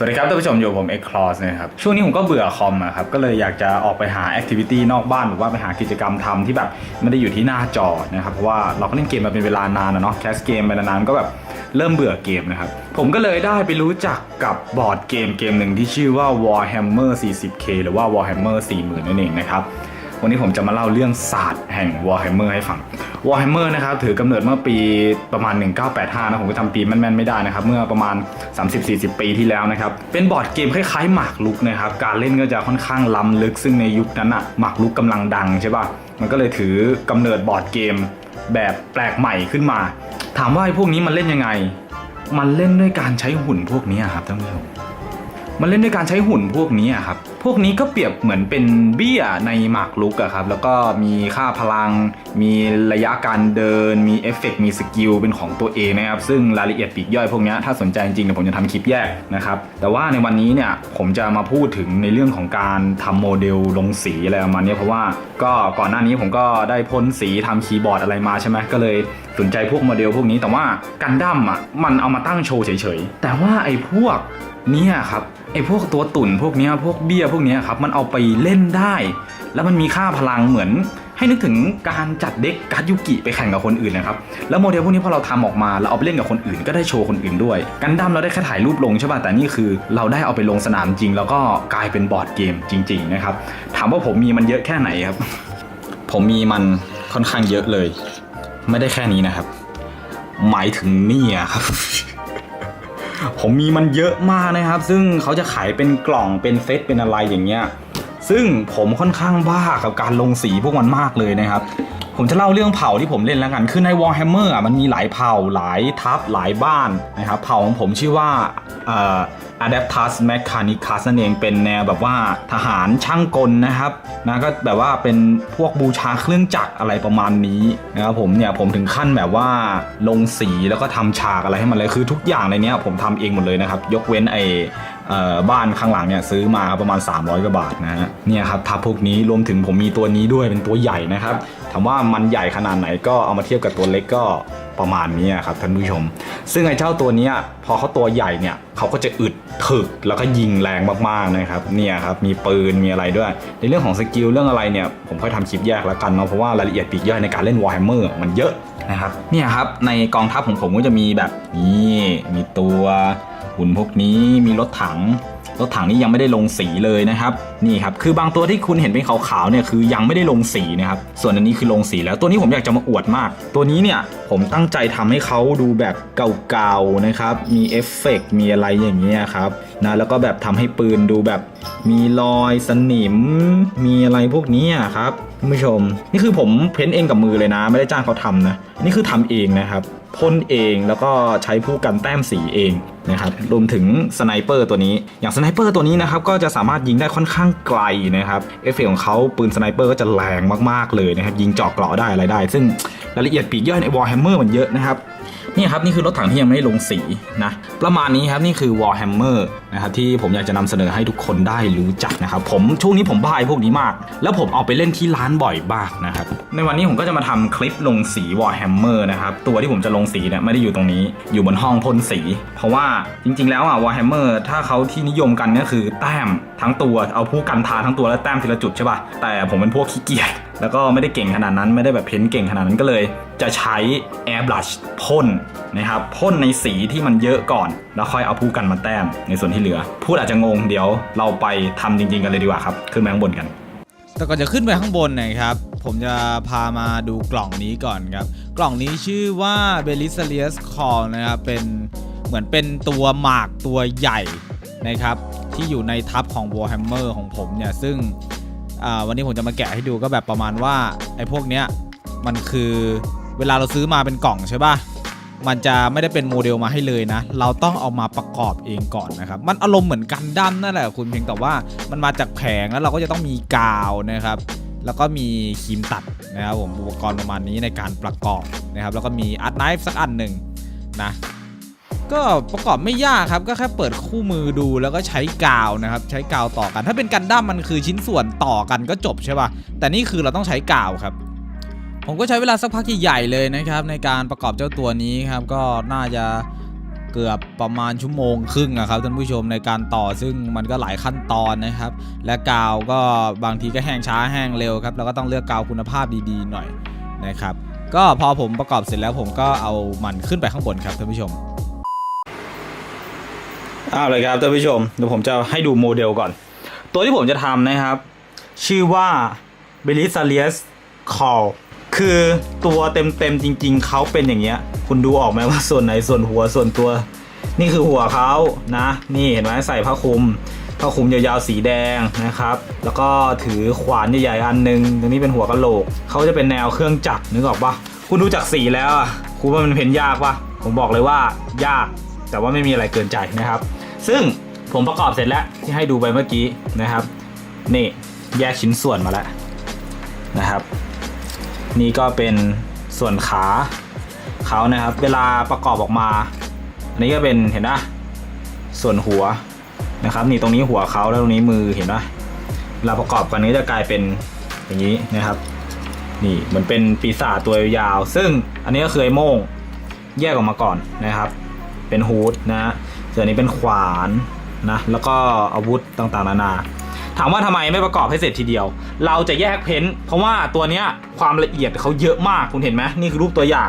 สวัสดีครับท่านผู้ชมอยู่กับผมเอ็กคลอสนะครับช่วงนี้ผมก็เบื่อคอมอะครับก็เลยอยากจะออกไปหาแอคทิวิตี้นอกบ้านหรือว่าไปหากิจกรรมทำที่แบบไม่ได้อยู่ที่หน้าจอนะครับเพราะว่าเราก็เล่นเกมมาเป็นเวลานานนะเนาะแคสเกมไปนานๆก็แบบเริ่มเบื่อเกมนะครับผมก็เลยได้ไปรู้จักกับบอร์ดเกมเกมหนึ่งที่ชื่อว่า Warhammer 40k หรือว่า Warhammer 40,000นั่นเองนะครับ วันนี้ผมจะมาเล่าเรื่องศาสตร์แห่ง Warhammer ให้ฟัง Warhammer นะครับถือกำเนิดเมื่อปีประมาณ 1985 นะผมก็จำปีแม่นๆไม่ได้นะครับ เมื่อประมาณ 30-40 ปีที่แล้วนะครับ เป็นบอร์ดเกมคล้ายๆหมากรุกนะครับ การเล่นก็จะค่อนข้างล้ำลึก ซึ่งในยุคนั้นอะหมากรุกกำลังดังใช่ป่ะ มันก็เลยถือกำเนิดบอร์ดเกมแบบแปลกใหม่ขึ้นมา ถามว่าไอ้พวกนี้มันเล่นยังไง มันเล่นด้วยการใช้หุ่นพวกนี้ครับท่านผู้ชมมันเล่นด้วยการใช้หุ่นพวกนี้ครับ พวกนี้ก็เปรียบเหมือนเป็นเบี้ยในหมากรุกอะครับ แล้วก็มีค่าพลัง มีระยะการเดิน มีเอฟเฟกต์มีสกิลเป็นของตัวเองนะครับ ซึ่งรายละเอียดปีกย่อยพวกนี้ถ้าสนใจจริงๆเดี๋ยวผมจะทำคลิปแยกนะครับ แต่ว่าในวันนี้เนี่ยผมจะมาพูดถึงในเรื่องของการทำโมเดลลงสีอะไรประมาณนี้เพราะว่าก็ก่อนหน้านี้ผมก็ได้พ่นสีทำคีย์บอร์ดอะไรมาใช่ไหมก็เลยสนใจพวกโมเดลพวกนี้แต่ว่ากันดั้มอะมันเอามาตั้งโชว์เฉยๆแต่ว่าไอ้พวกเนี่ยครับ ไอ้พวกตัวตุ่นพวกเนี้ยพวกเบี้ยพวกเนี้ยครับมันเอาไปเล่นได้ แล้วมันมีค่าพลังเหมือนให้นึกถึงการจัดเด็กการดยุกิไปแข่งกับคนอื่นนะครับ แล้วโมเดลพวกนี้พอเราทำออกมาเราเอาไปเล่นกับคนอื่นก็ได้โชว์คนอื่นด้วย กันดั้มเราได้แค่ถ่ายรูปลงใช่ป่ะแต่นี่คือ เราได้เอาไปลงสนามจริง แล้วก็กลายเป็นบอร์ดเกมจริง ๆ นะครับ ถามว่าผมมีมันเยอะแค่ไหนครับ ผมมีมันค่อนข้างเยอะเลย ไม่ได้แค่นี้นะครับ หมายถึงนี่ครับ ผมมีมันเยอะมากนะครับ ซึ่งเขาจะขายเป็นกล่องเป็นเซตเป็นอะไรอย่างเงี้ยซึ่งผมค่อนข้างบ้ากับการลงสีพวกมันมากเลยนะครับ ผมจะเล่าเรื่องเผ่าที่ผมเล่นแล้วกัน คือใน Warhammer อะมันมีหลายเผ่าหลายทัพหลายบ้านนะครับเผ่าของผมชื่อว่าอ่อ Adeptus Mechanicus นั่นเองเป็นแนวแบบว่าทหารช่างกลนะครับนะก็แบบว่าเป็นพวกบูชาเครื่องจักรอะไรประมาณนี้นะครับผมเนี่ยผมถึงขั้นแบบว่าลงสีแล้วก็ทำฉากอะไรให้มันเลยคือทุกอย่างในนี้ผมทำเองหมดเลยนะครับ ยกเว้นไอเอ่อบ้านข้างหลังเนี่ยซื้อมาประมาณ 300กว่าบาทนะฮะเนี่ยครับทับพวกนี้รวมถึงผมมีตัวนี้ด้วยเป็นตัวใหญ่นะครับ ถามว่ามันใหญ่ขนาดไหนก็เอามาเทียบกับตัวเล็กก็ประมาณนี้ครับท่านผู้ชม ซึ่งไอ้เจ้าตัวนี้พอเขาตัวใหญ่เนี่ยเขาก็จะอึดถึกแล้วก็ยิงแรงมากๆนะครับเนี่ยครับมีปืนมีอะไรด้วย ในเรื่องของสกิลเรื่องอะไรเนี่ยผมค่อยทำคลิปแยกแล้วกันเนาะเพราะว่ารายละเอียดปีกย่อยในการเล่น Warhammer มันเยอะนะครับเนี่ยครับในกองทัพของผมก็จะมีแบบนี้มีตัว หุ่นพวกนี้มีรถถังรถถังนี้ยังไม่ได้ลงสีเลยนะครับนี่ครับคือบางตัวที่คุณเห็นเป็นขาวๆเนี่ยคือยังไม่ได้ลงสีนะครับส่วนอันนี้คือลงสีแล้วตัวนี้ผมอยากจะมาอวดมาก ตัวนี้เนี่ยผมตั้งใจทำให้เขาดูแบบเก่าๆนะครับมีเอฟเฟกต์มีอะไรอย่างเงี้ยครับนะแล้วก็แบบทำให้ปืนดูแบบมีรอยสนิม มีอะไรพวกนี้ครับคุณผู้ชม นี่คือผมเพ้นท์เองกับมือเลยนะ ไม่ได้จ้างเขาทำนะนี่คือทำเองนะครับ พ่นเองแล้วก็ใช้ผู้กันแต้มสีเองนะครับรวมถึงสไนเปอร์ตัวนี้ อย่างสไนเปอร์ตัวนี้นะครับก็จะสามารถยิงได้ค่อนข้างไกลนะครับเอฟเฟกต์ของเขาปืนสไนเปอร์ก็จะแรงมากๆเลยนะครับยิงเจาะเกราะได้อะไรได้ ซึ่งรายละเอียดปีกย่อยในวอร์แฮมเมอร์มันเยอะนะครับ นี่ครับนี่คือรถถังที่ยังไม่ได้ลงสีนะประมาณนี้ครับนี่คือ Warhammer นะครับที่ผมอยากจะนำเสนอให้ทุกคนได้รู้จักนะครับผมช่วงนี้ผมบ้าไอพวกนี้มาก แล้วผมเอาไปเล่นที่ร้านบ่อยมากนะครับในวันนี้ผมก็จะมาทำคลิปลงสี Warhammer นะครับตัวที่ผมจะลงสีเนี่ยไม่ได้อยู่ตรงนี้อยู่บนห้องพ่นสี เพราะว่าจริง ๆ แล้วอะ Warhammer ถ้าเขาที่นิยมกันก็คือแต้มทั้งตัวเอาผู้กันทาทั้งตัวแล้วแต้มทีละจุดใช่ป่ะแต่ผมเป็นพวกขี้เกียจแล้วก็ไม่ได้เก่งขนาดนั้นไม่ได้แบบเพ้นท์เก่งขนาดนั้นก็เลย จะใช้ airbrush พ่นนะครับพ่นในสีที่มันเยอะก่อน แล้วค่อยเอาผู้กันมาแต้มในส่วนที่เหลือ พูดอาจจะงงเดี๋ยวเราไปทำจริง ๆ กันเลยดีกว่าครับ ขึ้นไปข้างบนกัน แต่ก่อนจะขึ้นไปข้างบนนะครับ ผมจะพามาดูกล่องนี้ก่อนครับ กล่องนี้ชื่อว่า b e l i s a r i u s Call นะครับเป็นเหมือนเป็นตัวหมากตัวใหญ่นะครับ ที่อยู่ในทัพของ Warhammer ของผมเนี่ยซึ่งวันนี้ผมจะมาแกะให้ดูก็แบบประมาณว่าไอ้พวกเนี้ยมันคือ เวลาเราซื้อมาเป็นกล่องใช่ป่ะมันจะไม่ได้เป็นโมเดลมาให้เลยนะ เราต้องเอามาประกอบเองก่อนนะครับ มันอารมณ์เหมือนกันดั้มนั่นแหละคุณเพียงแต่ว่ามันมาจากแผงแล้วเราก็จะต้องมีกาวนะครับ แล้วก็มีครีมตัดนะครับผมอุปกรณ์ประมาณนี้ในการประกอบนะครับ แล้วก็มีอาร์ตไนฟ์สักอันหนึ่งนะก็ประกอบไม่ยากครับก็แค่เปิดคู่มือดูแล้วก็ใช้กาวนะครับ ใช้กาวต่อกัน ถ้าเป็นกันดั้มมันคือชิ้นส่วนต่อกันก็จบใช่ป่ะแต่นี่คือเราต้องใช้กาวครับ ผมก็ใช้เวลาสักพักใหญ่ๆเลยนะครับ ในการประกอบเจ้าตัวนี้ครับ ก็น่าจะเกือบประมาณชั่วโมงครึ่งอะครับท่านผู้ชมในการต่อซึ่งมันก็หลายขั้นตอนนะครับ และกาวก็บางทีก็แห้งช้าแห้งเร็วครับเราก็ต้องเลือกกาวคุณภาพดีๆ หน่อยนะครับ ก็พอผมประกอบเสร็จแล้วผมก็เอามันขึ้นไปข้างบนครับท่านผู้ชมเอาเลยครับท่านผู้ชมเดี๋ยวผมจะให้ดูโมเดลก่อน ตัวที่ผมจะทำนะครับ ชื่อว่า b e l i s a l i u s Call คือตัวเต็มๆจริง ๆเขาเป็นอย่างเงี้ย คุณดูออกไหมว่าส่วนไหนส่วนหัวส่วนตัว นี่คือหัวเขานะ นี่เห็นไหมใส่ผ้าคลุมผ้าคลุมยาวๆสีแดงนะครับ แล้วก็ถือขวานใหญ่ๆอันหนึงตรงนี้เป็นหัวกะโหลกเขาจะเป็นแนวเครื่องจักรนึกออกปะคุณดูจากสีแล้วอะคุณว่ามันเพ้นยากปะผมบอกเลยว่ายากแต่ว่าไม่มีอะไรเกินใจนะครับ ซึ่งผมประกอบเสร็จแล้วที่ให้ดูไปเมื่อกี้นะครับ นี่แยกชิ้นส่วนมาแล้วนะครับ นี่ก็เป็นส่วนขาเขานะครับ เวลาประกอบออกมา อันนี้ก็เป็นเห็นปะส่วนหัวนะครับ นี่ตรงนี้หัวเขาแล้วตรงนี้มือเห็นปะเวลาประกอบกันนี้จะกลายเป็นอย่างนี้นะครับ นี่เหมือนเป็นปีศาจตัวยาว ซึ่งอันนี้ก็คือไอ้โม่งแยกออกมาก่อนนะครับ เป็นฮูดนะฮะส่วนนี้เป็นขวานนะแล้วก็อาวุธต่างๆนานา ถามว่าทำไมไม่ประกอบให้เสร็จทีเดียว เราจะแยกเพ้นท์เพราะว่าตัวเนี้ยความละเอียดเขาเยอะมากคุณเห็นไหมนี่คือรูปตัวอย่าง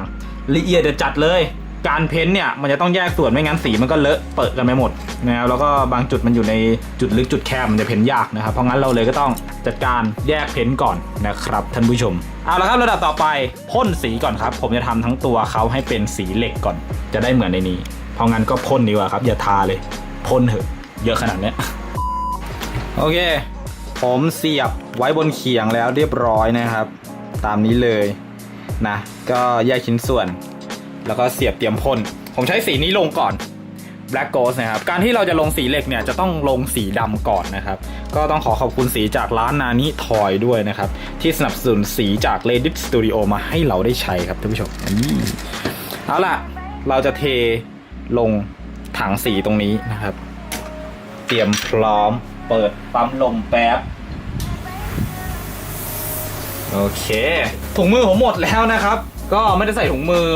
ละเอียดจะจัดเลย การเพ้นท์เนี่ยมันจะต้องแยกส่วนไม่งั้นสีมันก็เลอะเปิดกันไปหมดนะครับแล้วก็บางจุดมันอยู่ในจุดลึกจุดแคบมันจะเพ้นท์ยากนะครับ เพราะงั้นเราเลยก็ต้องจัดการแยกเพ้นท์ก่อนนะครับท่านผู้ชมเอาละครับระดับต่อไปพ่นสีก่อนครับ ผมจะทำทั้งตัวเขาให้เป็นสีเหล็กก่อน จะได้เหมือนในนี้ เพราะงั้นก็พ่นดีกว่าครับอย่าทาเลยพ่นเถอะเยอะขนาดนี้ โอเค ผมเสียบไว้บนเขียงแล้วเรียบร้อยนะครับ ตามนี้เลยนะ ก็แยกชิ้นส่วน แล้วก็เสียบเตรียมพ่น ผมใช้สีนี้ลงก่อน Black Ghost นะครับ การที่เราจะลงสีเหล็กเนี่ยจะต้องลงสีดำก่อนนะครับ ก็ต้องขอขอบคุณสีจากร้านนานิทอยด้วยนะครับ ที่สนับสนุนสีจาก Reddit Studio มาให้เราได้ใช้ครับท่านผู้ชมนี่เอาล่ะ เราจะเทลงถังสีตรงนี้นะครับ เตรียมพร้อม เปิดปั๊มลมแป๊บ โอเค ถุงมือผมหมดแล้วนะครับ ก็ไม่ได้ใส่ถุงมือ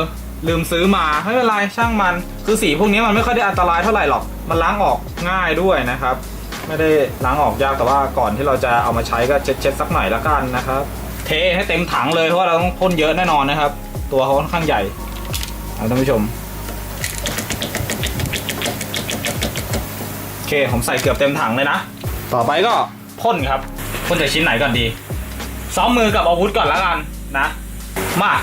ลืมซื้อมาไม่เป็นไรช่างมัน คือสีพวกนี้มันไม่ค่อยได้อันตรายเท่าไหร่หรอก มันล้างออกง่ายด้วยนะครับ ไม่ได้ล้างออกยากแต่ว่าก่อนที่เราจะเอามาใช้ก็เช็ดเช็ดๆสักหน่อยละกันนะครับ เทให้เต็มถังเลยเพราะว่าเราต้องพ่นเยอะแน่นอนนะครับ ตัวเขาค่อนข้างใหญ่เอาท่านผู้ชมโอเค ผมใส่เกือบเต็มถังเลยนะ ต่อไปก็พ่นครับพ่นจากชิ้นไหนก่อนดีซ้อมมือกับอาวุธก่อนละกันนะ มา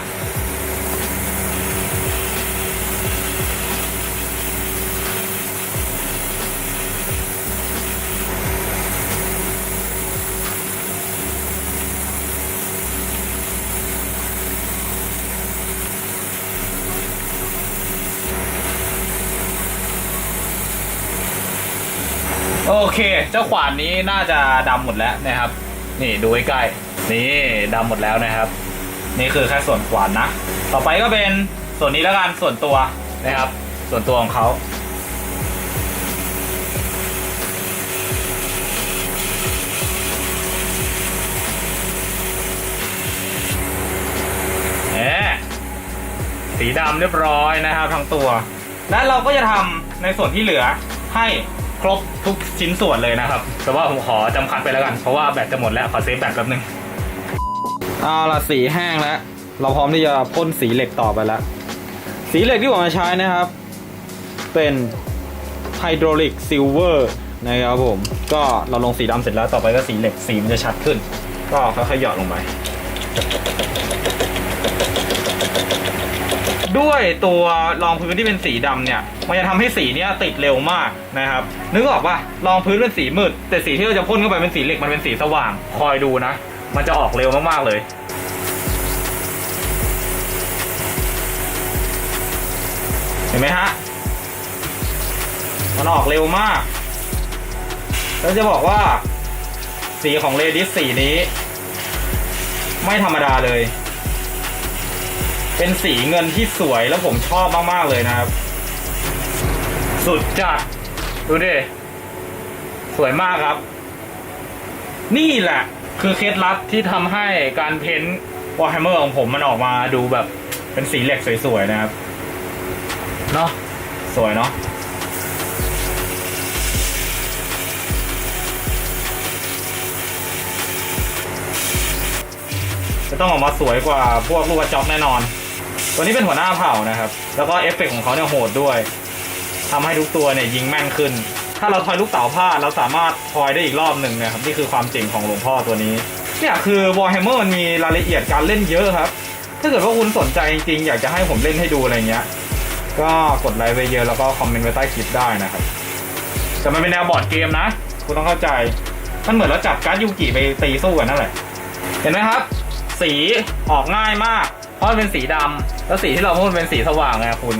โอเค เจ้าขวานนี้น่าจะดำหมดแล้วนะครับ นี่ดูใกล้ๆนี่ดำหมดแล้วนะครับ นี่คือแค่ส่วนขวานนะ ต่อไปก็เป็นส่วนนี้แล้วกันส่วนตัวนะครับ ส่วนตัวของเขาแหมสีดำเรียบร้อยนะครับทั้งตัว และเราก็จะทำในส่วนที่เหลือให้ ครบทุกชิ้นส่วนเลยนะครับ แต่ว่าผมขอจำคัดไปแล้วกัน เพราะว่าแบตจะหมดแล้ว ขอเซฟแบตแป๊บนึง เอาละสีแห้งแล้ว เราพร้อมที่จะพ่นสีเหล็กต่อไปแล้ว สีเหล็กที่ผมจะใช้นะครับ เป็นไฮดรอลิกซิลเวอร์นะครับผม ก็เราลงสีดำเสร็จแล้วต่อไปก็สีเหล็กสีมันจะชัดขึ้น ก็ค่อยๆหยอดลงไป ด้วยตัวรองพื้นที่เป็นสีดำเนี่ย มันจะทำให้สีเนี้ยติดเร็วมากนะครับ นึกออกปะรองพื้นเป็นสีมืด แต่สีที่เราจะพ่นเข้าไปเป็นสีเหล็กมันเป็นสีสว่าง คอยดูนะ มันจะออกเร็วมากๆเลยเห็นไหมฮะ มันออกเร็วมาก แล้วจะบอกว่า สีของเลดิสสีนี้ ไม่ธรรมดาเลย เป็นสีเงินที่สวยแล้วผมชอบมาก ๆ เลยนะครับ สุดจัด ดูดิ สวยมากครับ นี่แหละ คือเคล็ดลับที่ทำให้การเพ้นวอร์แฮมเมอร์ของผมมันออกมาดูแบบเป็นสีเหล็กสวย ๆ นะครับ เนาะสวยเนาะจะต้องออกมาสวยกว่าพวกลูกกระจอกแน่นอน ตัวนี้เป็นหัวหน้าเผ่านะครับ แล้วก็เอฟเฟกต์ของเขาเนี่ยโหดด้วยทำให้ทุกตัวเนี่ยยิงแม่นขึ้น ถ้าเราทอยลูกเต๋าพลาดเราสามารถทอยได้อีกรอบหนึ่งนะครับ นี่คือความเจ๋งของหลวงพ่อตัวนี้ เนี่ยคือ Warhammer มันมีรายละเอียดการเล่นเยอะครับ ถ้าเกิดว่าคุณสนใจจริงๆอยากจะให้ผมเล่นให้ดูอะไรเงี้ย ก็กดไลค์ไว้เยอะแล้วก็คอมเมนต์ไว้ใต้คลิปได้นะครับ แต่มันเป็นแนวบอร์ดเกมนะ คุณต้องเข้าใจ มันเหมือนเราจับการ์ดยูกิไปตีสู้กันนั่นแหละ เห็นไหมครับ สีออกง่ายมาก เพราะมันเป็นสีดำแล้วสีที่เราพูดมันเป็นสีสว่างไงคุณ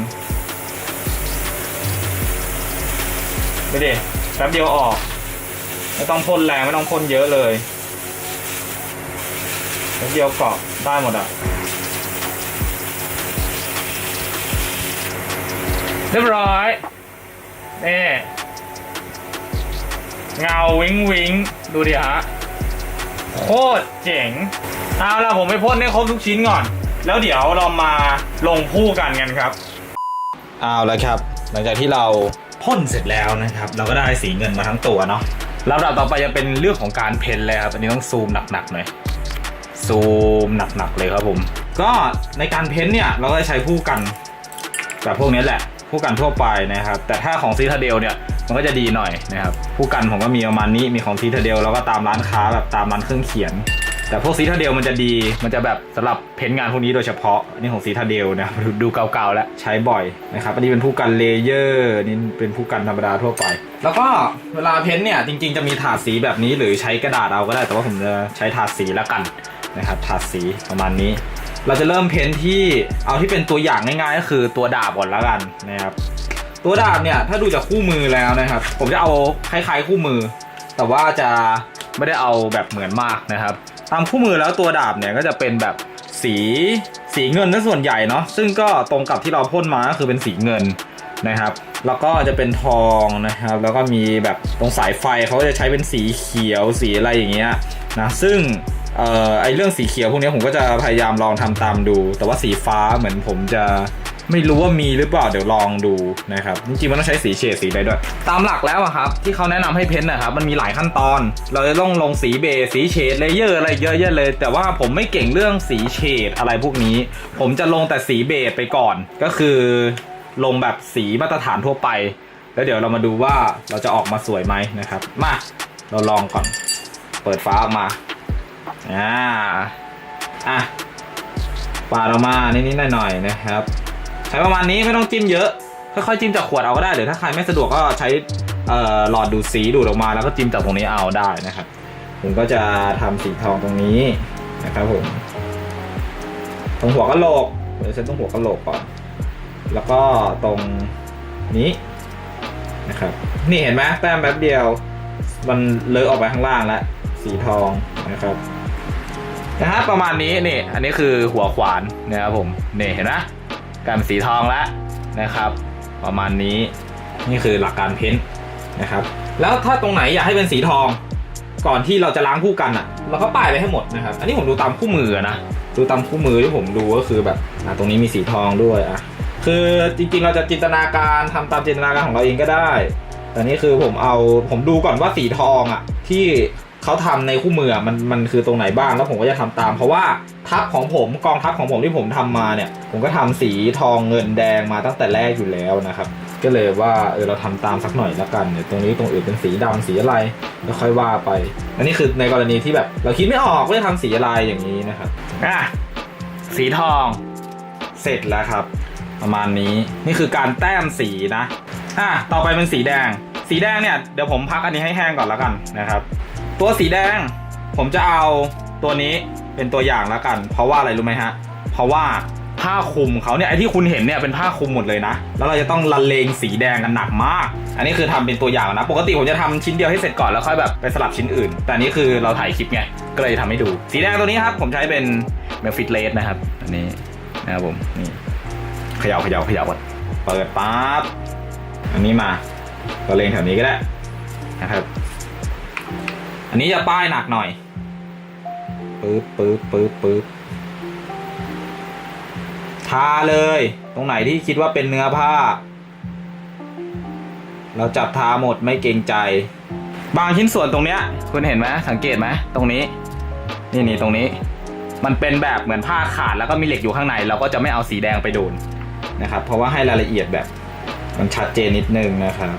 ดูดิแป๊บเดียวออก ไม่ต้องพ่นแรงไม่ต้องพ่นเยอะเลยแป๊บเดียวเกาะได้หมดอะเรียบร้อยนี่เงาวิงวิงดูดิฮะ โคตรเจ๋ง เอาล่ะผมไปพ่นให้ครบทุกชิ้นก่อน แล้วเดี๋ยวเรามาลงคู่กันกันครับ เอาละครับ หลังจากที่เราพ่นเสร็จแล้วนะครับ เราก็ได้สีเงินมาทั้งตัวเนาะลำดับต่อไปจะเป็นเรื่องของการเพ้นเลยครับ อันนี้ต้องซูมหนักๆหน่อย ซูมหนักๆเลยครับผม ก็ในการเพ้นเนี่ย เราก็จะใช้ผู้กันแบบพวกนี้แหละ ผู้กันทั่วไปนะครับ แต่ถ้าของซีทาเดลเนี่ย มันก็จะดีหน่อยนะครับ ผู้กันผมก็มีประมาณนี้ มีของซีทาเดลแล้วก็ตามร้านค้าแบบตามร้านเครื่องเขียน แต่พวกซีทาเดลมันจะดี มันจะแบบสำหรับเพ้นงานพวกนี้โดยเฉพาะนนี้ของซีทาเดลนะครับดูดูเก่าๆแล้วใช้บ่อยนะครับ อันนี้เป็นผู้กันเลเยอร์นี่เป็นผู้กันธรรมดาทั่วไป แล้วก็เวลาเพ้นเนี่ยจริงๆจะมีถาดสีแบบนี้หรือใช้กระดาษเอาก็ได้ แต่ว่าผมจะใช้ถาดสีแล้วกันนะครับถาดสีประมาณนี้ เราจะเริ่มเพ้นที่เอาที่เป็นตัวอย่างง่ายๆก็คือตัวดาบก่อนแล้วกันนะครับตัวดาบเนี่ยถ้าดูจากคู่มือแล้วนะครับ ผมจะเอาคล้ายๆคู่มือ แต่ว่าจะไม่ได้เอาแบบเหมือนมากนะครับ ตามคู่มือแล้วตัวดาบเนี่ยก็จะเป็นแบบสีสีเงินซะส่วนใหญ่เนาะซึ่งก็ตรงกับที่เราพ่นมาก็คือเป็นสีเงินนะครับ แล้วก็จะเป็นทองนะครับ แล้วก็มีแบบตรงสายไฟเขาจะใช้เป็นสีเขียวสีอะไรอย่างเงี้ยนะซึ่งออไอเรื่องสีเขียวพวกนี้ผมก็จะพยายามลองทำตามดู แต่ว่าสีฟ้าเหมือนผมจะ ไม่รู้ว่ามีหรือเปล่าเดี๋ยวลองดูนะครับจริงๆมันต้องใช้สีเฉดสีอะไรด้วย ตามหลักแล้วอะครับ ที่เขาแนะนำให้เพ้นท์นะครับมันมีหลายขั้นตอน เราจะต้องลงสีเบสสีเฉดเลเยอร์อะไรเยอะแยะเลย แต่ว่าผมไม่เก่งเรื่องสีเฉดอะไรพวกนี้ ผมจะลงแต่สีเบสไปก่อน ก็คือลงแบบสีมาตรฐานทั่วไป แล้วเดี๋ยวเรามาดูว่าเราจะออกมาสวยไหมนะครับมาเราลองก่อน เปิดฟ้าออกมาอ่าอะปาดออกมานิดๆหน่อยๆนะครับ ใช้ประมาณนี้ไม่ต้องจิ้มเยอะ ค่อยๆจิ้มจากขวดเอาก็ได้หรือถ้าใครไม่สะดวกก็ใช้หลอดดูดสีดูดออกมาแล้วก็จิ้มจากตรงนี้เอาได้นะครับ ผมก็จะทำสีทองตรงนี้นะครับผมตรงหัวกะโหลกเดี๋ยวเซตตรงหัวกะโหลกก่อน แล้วก็ตรงนี้นะครับ นี่เห็นไหมแต้มแป๊บเดียว มันเลอะออกไปข้างล่างแล้วสีทองนะครับนะฮะประมาณนี้นี่อันนี้คือหัวขวานนะครับผมนี่เห็นไหม กลายเป็นสีทองแล้วนะครับ ประมาณนี้นี่คือหลักการเพ้นท์นะครับ แล้วถ้าตรงไหนอยากให้เป็นสีทอง ก่อนที่เราจะล้างคู่กันอะ เราก็ป้ายไปให้หมดนะครับ อันนี้ผมดูตามคู่มือนะดูตามคู่มือที่ผมดูก็คือแบบอะตรงนี้มีสีทองด้วยอะคือจริงๆเราจะจินตนาการทำตามจินตนาการของเราเองก็ได้แต่นี่คือผมเอาผมดูก่อนว่าสีทองอะที่ เขาทำในคู่มืออะมันมันคือตรงไหนบ้างแล้วผมก็จะทำตาม เพราะว่าทัพของผมกองทัพของผมที่ผมทำมาเนี่ย ผมก็ทำสีทองเงินแดงมาตั้งแต่แรกอยู่แล้วนะครับ ก็เลยว่าเออเราทำตามสักหน่อยละกันเนี่ยตรงนี้ตรงอื่นเป็นสีดำสีอะไรแล้วค่อยว่าไปอันนี้คือในกรณีที่แบบ เราคิดไม่ออกว่าจะทำสีอะไรอย่างนี้นะครับอะสีทอง เสร็จแล้วครับ ประมาณนี้นี่คือการแต้มสีนะอะต่อไปเป็นสีแดง สีแดงเนี่ยเดี๋ยวผมพักอันนี้ให้แห้งก่อนแล้วกันนะครับ ตัวสีแดง ผมจะเอาตัวนี้เป็นตัวอย่างแล้วกัน เพราะว่าอะไรรู้ไหมฮะ เพราะว่าผ้าคลุมเขาเนี่ยไอที่คุณเห็นเนี่ยเป็นผ้าคลุมหมดเลยนะ แล้วเราจะต้องละเลงสีแดงกันหนักมาก อันนี้คือทำเป็นตัวอย่างนะ ปกติผมจะทำชิ้นเดียวให้เสร็จก่อนแล้วค่อยแบบไปสลับชิ้นอื่น แต่นี้คือเราถ่ายคลิปไง ก็เลยทำให้ดู สีแดงตัวนี้ครับ ผมใช้เป็นเมลฟิตเลสนะครับ อันนี้นะครับผมนี่เขย่าเขย่าเขย่าก่อนเปิดปั๊บอันนี้มาละเลงแถวนี้ก็ได้นะครับ อันนี้จะป้ายหนักหน่อยปึ๊บปึ๊บปึ๊บปึ๊บทาเลย ตรงไหนที่คิดว่าเป็นเนื้อผ้า เราจับทาหมดไม่เกรงใจ บางชิ้นส่วนตรงเนี้ย คุณเห็นไหมสังเกตไหมตรงนี้ นี่นี่ตรงนี้ มันเป็นแบบเหมือนผ้าขาดแล้วก็มีเหล็กอยู่ข้างใน เราก็จะไม่เอาสีแดงไปโดนนะครับ เพราะว่าให้รายละเอียดแบบมันชัดเจนนิดนึงนะครับ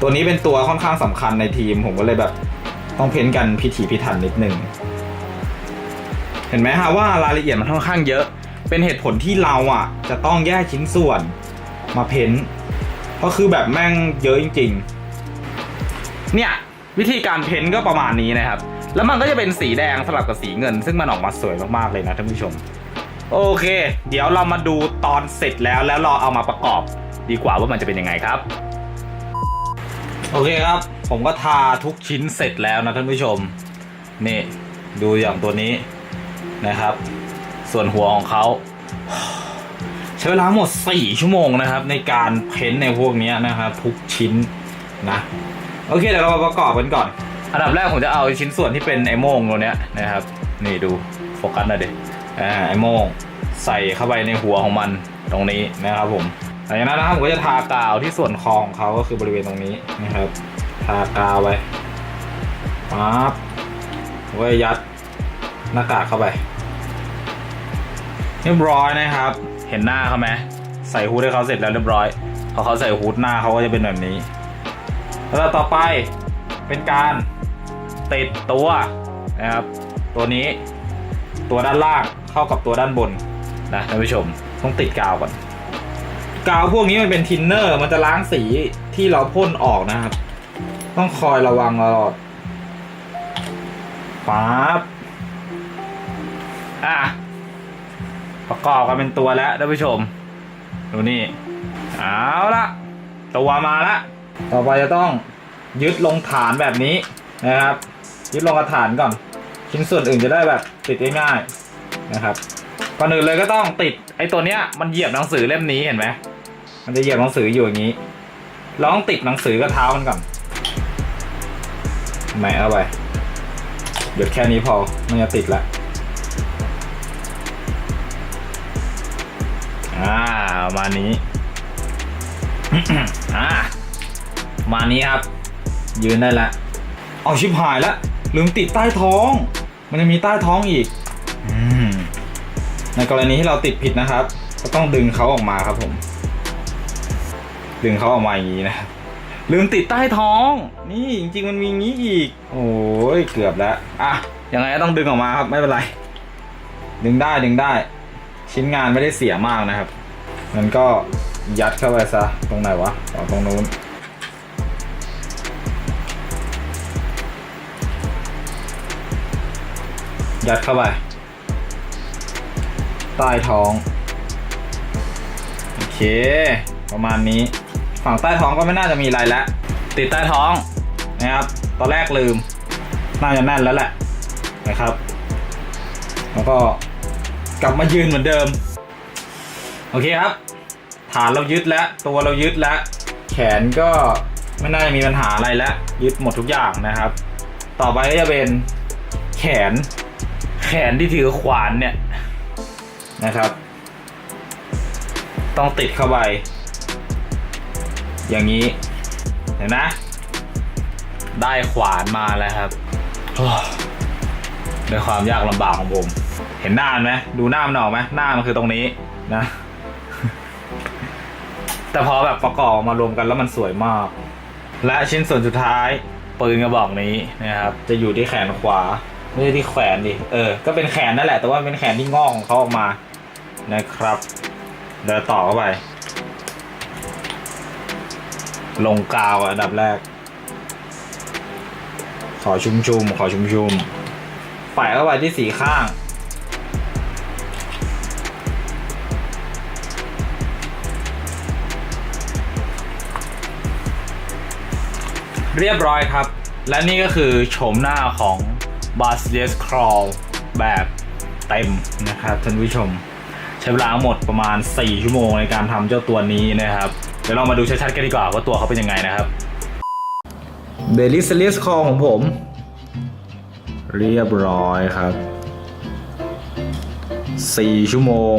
ตัวนี้เป็นตัวค่อนข้างสำคัญในทีมผมก็เลยแบบ ต้องเพ้นกันพิถีพิถันนิดนึง เห็นไหมฮะว่ารายละเอียดมันค่อนข้างเยอะ เป็นเหตุผลที่เราอะ จะต้องแยกชิ้นส่วนมาเพ้นเพราะคือแบบแม่งเยอะจริง ๆ เนี่ยวิธีการเพ้นก็ประมาณนี้นะครับ แล้วมันก็จะเป็นสีแดงสลับกับสีเงิน ซึ่งมันออกมาสวยมากๆเลยนะท่านผู้ชม โอเค เดี๋ยวเรามาดูตอนเสร็จแล้วแล้วเราเอามาประกอบ ดีกว่าว่ามันจะเป็นยังไงครับ โอเคครับ ผมก็ทาทุกชิ้นเสร็จแล้วนะท่านผู้ชม นี่ดูอย่างตัวนี้นะครับ ส่วนหัวของเขาใช้เวลาหมด 4 ชั่วโมงนะครับ ในการเพ้นท์ในพวกนี้นะครับ ทุกชิ้นนะโอเคเดี๋ยวเรามาประกอบกันก่อน อันดับแรกผมจะเอาชิ้นส่วนที่เป็นไอโมงตัวเนี้ยนะครับ นี่ดูโฟกัสหน่อยดิอ่าไอโมงใส่เข้าไปในหัวของมันตรงนี้นะครับผมหลังจากนั้นนะครับผมก็จะทากาวที่ส่วนคอของเขาก็คือบริเวณตรงนี้นะครับ ทากาวไปปั๊บผมก็ยัดหน้ากากเข้าไป เรียบร้อยนะครับ เห็นหน้าเขาไหมใส่ฮูดให้เขาเสร็จแล้วเรียบร้อย พอเขาใส่ฮูดหน้าเขาก็จะเป็นแบบนี้ แล้วต่อไปเป็นการติดตัวนะครับ ตัวนี้ตัวด้านล่างเข้ากับตัวด้านบนนะท่านผู้ชมต้องติดกาวก่อน กาวพวกนี้มันเป็นทินเนอร์ มันจะล้างสีที่เราพ่นออกนะครับ ต้องคอยระวังตลอดปั๊บอะประกอบกันเป็นตัวแล้วท่านผู้ชม ดูนี่ เอาละตัวมาละ ต่อไปจะต้องยึดลงฐานแบบนี้นะครับ ยึดลงกระฐานก่อน ชิ้นส่วนอื่นจะได้แบบติดง่ายๆนะครับก่อนอื่นเลยก็ต้องติดไอ้ตัวเนี้ยมันเหยียบหนังสือเล่มนี้เห็นไหมมันจะเหยียบหนังสืออยู่อย่างนี้เราต้องติดหนังสือกับเท้ามันก่อน ไหนเอาไปหยุดแค่นี้พอมันจะติดละอ่ามานี้อ่ามานี้ครับ ยืนได้ละเอาชิบหายละลืมติดใต้ท้อง มันจะมีใต้ท้องอีกอในกรณีที่เราติดผิดนะครับ ก็ต้องดึงเขาออกมาครับผม ดึงเขาออกมาอย่างนี้นะครับ ลืมติดใต้ท้อง นี่จริง ๆ มันมีอย่างนี้อีก โอ้ยเกือบแล้วอะยังไงก็ต้องดึงออกมาครับไม่เป็นไร ดึงได้ดึงได้ ชิ้นงานไม่ได้เสียมากนะครับมันก็ยัดเข้าไปซะตรงไหนวะอ๋อตรงนู้นยัดเข้าไปใต้ท้อง โอเค ประมาณนี้ ฝั่งใต้ท้องก็ไม่น่าจะมีอะไรแล้วติดใต้ท้องนะครับตอนแรกลืม น่าจะแน่นแล้วแหละนะครับ แล้วก็กลับมายืนเหมือนเดิม โอเคครับ ฐานเรายึดแล้วตัวเรายึดแล้ว แขนก็ไม่น่าจะมีปัญหาอะไรแล้ว ยึดหมดทุกอย่างนะครับ ต่อไปก็จะเป็นแขน แขนที่ถือขวานเนี่ยนะครับ ต้องติดเข้าไป อย่างนี้ เห็นไหมได้ขวานมาแล้วครับด้วยความยากลำบากของผม เห็นหน้ามันไหมดูหน้ามันออกไหมหน้ามันคือตรงนี้นะ แต่พอแบบประกอบมารวมกันแล้วมันสวยมาก และชิ้นส่วนสุดท้ายปืนกระบอกนี้นะครับ จะอยู่ที่แขนขวา ไม่ใช่ที่แขวนดิเออ ก็เป็นแขนนั่นแหละแต่ว่าเป็นแขนที่งอกของเขาออกมานะครับเดี๋ยวต่อเข้าไป ลงกาวอันดับแรก ขอชุมชุมๆขอชุมชุมๆใส่เข้าไปที่สีข้าง เรียบร้อยครับ และนี่ก็คือโฉมหน้าของ b a s i l i u s Crawl แบบเต็มนะครับท่านผู้ชม ใช้เวลาหมดประมาณ 4 ชั่วโมงในการทำเจ้าตัวนี้นะครับ เดี๋ยวเรามาดูชัดๆกันดีกว่าว่าตัวเขาเป็นยังไงนะครับเบลิสเลสคอของผม เรียบร้อยครับ 4 ชั่วโมง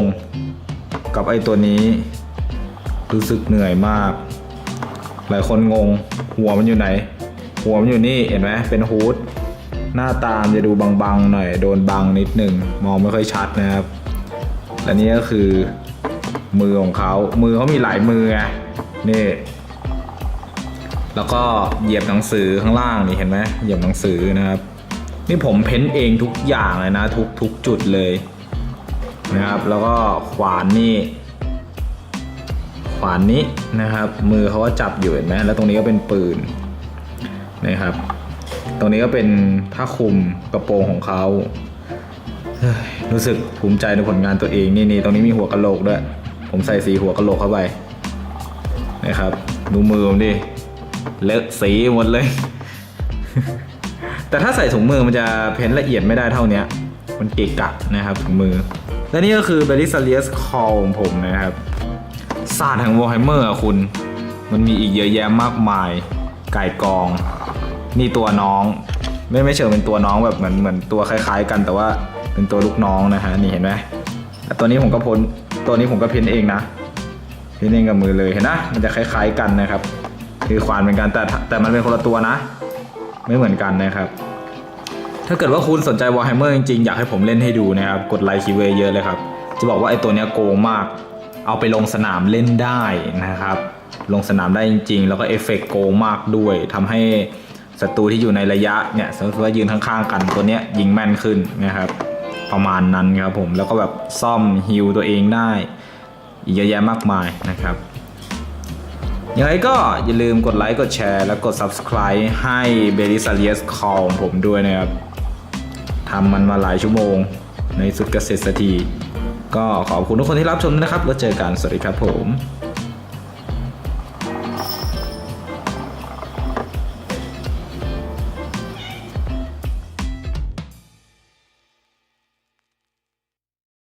กับไอตัวนี้ รู้สึกเหนื่อยมาก หลายคนงง หัวมันอยู่ไหน หัวมันอยู่นี่เห็นไหมเป็นฮูดหน้าตามจะดูบางๆหน่อย โดนบังนิดหนึ่งมองไม่ค่อยชัดนะครับ และนี่ก็คือมือของเขา มือเขามีหลายมือไง นี่แล้วก็เหยียบหนังสือข้างล่างนี่เห็นไหมเหยียบหนังสือนะครับ นี่ผมเพ้นเองทุกอย่างเลยนะ ทุกทุกจุดเลยนะครับ แล้วก็ขวานนี่ขวานนี้นะครับ มือเขาก็จับอยู่เห็นไหมแล้วตรงนี้ก็เป็นปืนนะครับ ตรงนี้ก็เป็นผ้าคลุมกระโปรงของเขาเฮ้ยรู้สึกภูมิใจในผลงานตัวเองนี่นี่ตรงนี้มีหัวกะโหลกด้วย ผมใส่สีหัวกะโหลกเข้าไป นะครับ ดูมือผมดิ เลอะสีหมดเลย แต่ถ้าใส่ถุงมือมันจะเพ้นละเอียดไม่ได้เท่านี้ มันเกะกะนะครับถุงมือ และนี่ก็คือ b e l i s a l i u s Call ของผมนะครับ ศาสตร์แห่งวอ r h เมอร์คุณ มันมีอีกเยอะแยะมากมาย ไก่กอง นี่ตัวน้อง ไม่ไม่เชิงเป็นตัวน้องแบบเหมือนเหมือนตัวคล้าย ๆ กันแต่ว่าเป็นตัวลูกน้องนะฮะ นี่เห็นไหมตัวนี้ผมก็พ้นตัวนี้ผมก็เพ้นเองนะ พ้นเองกับมือเลยเห็นนะมันจะคล้าย ๆกันนะครับ คือควานเหมือนกันแต่แต่มันเป็นคนละตัวนะ ไม่เหมือนกันนะครับ ถ้าเกิดว่าคุณสนใจ Warhammer จริงๆ อยากให้ผมเล่นให้ดูนะครับ กดไลค์คีย์เวย์เยอะเลยครับ จะบอกว่าไอ้ตัวเนี้ยโกงมาก เอาไปลงสนามเล่นได้นะครับ ลงสนามได้จริง ๆ แล้วก็เอฟเฟกต์โกงมากด้วยทำให้ศัตรูที่อยู่ในระยะเนี่ยสมมติว่ายืนข้างๆกันตัวเนี้ยยิงแม่นขึ้นนะครับ ประมาณนั้นครับผมแล้วก็แบบซ่อมฮิลตัวเองได้ อีกเยอะแยะมากมายนะครับยังไงก็อย่าลืมกดไลค์กดแชร์ และกด subscribe ให้ b e l i s a l i u s Call ของผมด้วยนะครับทำมันมาหลายชั่วโมง ในสุดเกษตรสักที ก็ขอบคุณทุกคนที่รับชมนะครับ แล้วเจอกัน สวัสดีครับผม